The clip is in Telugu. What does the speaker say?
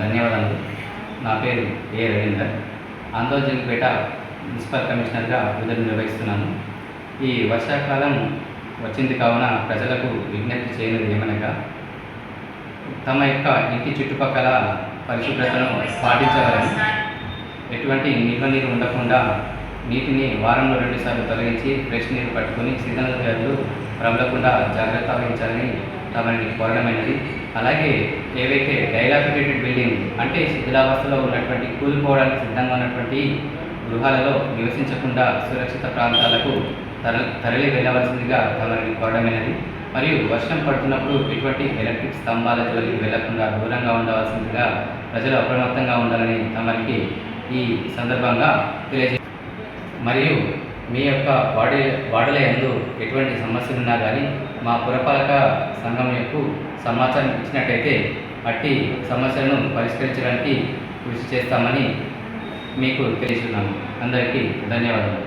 ధన్యవాదాలు నా పేరు ఏ రవీందర్. ఆందోళనపేట మున్సిపల్ కమిషనర్గా విధులు నిర్వహిస్తున్నాను. ఈ వర్షాకాలం వచ్చింది కావున ప్రజలకు విజ్ఞప్తి చేయనిది ఏమనగా తమ యొక్క ఇంటి చుట్టుపక్కల పరిశుభ్రతను పాటించగలని ఎటువంటి నిల్వ నీరు ఉండకుండా నీటిని వారంలో రెండుసార్లు తొలగించి ఫ్రెష్ నీరు పట్టుకొని సీజనల్ వ్యాధులు ప్రబలకుండా జాగ్రత్త వహించాలని తమని కోరడమైనది అలాగే ఏవైతే డైలాపిటేటెడ్ బిల్డింగ్ అంటే శిథిలావస్థలో ఉన్నటువంటి కూలిపోవడానికి సిద్ధంగా ఉన్నటువంటి గృహాలలో నివసించకుండా సురక్షిత ప్రాంతాలకు తర తరలి వెళ్ళవలసిందిగా తమని కోరడమైనది. మరియు వర్షం పడుతున్నప్పుడు ఎటువంటి ఎలక్ట్రిక్ స్తంభాల జోలికి వెళ్ళకుండా దూరంగా ఉండవలసిందిగా ప్రజలు అప్రమత్తంగా ఉండాలని తమరికి ఈ సందర్భంగా తెలియజే మరియు మీ యొక్క వాడి వాడల ఎందు ఎటువంటి సమస్యలు ఉన్నా కానీ మా పురపాలక సంఘం యొక్క సమాచారం ఇచ్చినట్టయితే అట్టి సమస్యలను పరిష్కరించడానికి కృషి చేస్తామని మీకు తెలియజేస్తున్నాను అందరికీ ధన్యవాదాలు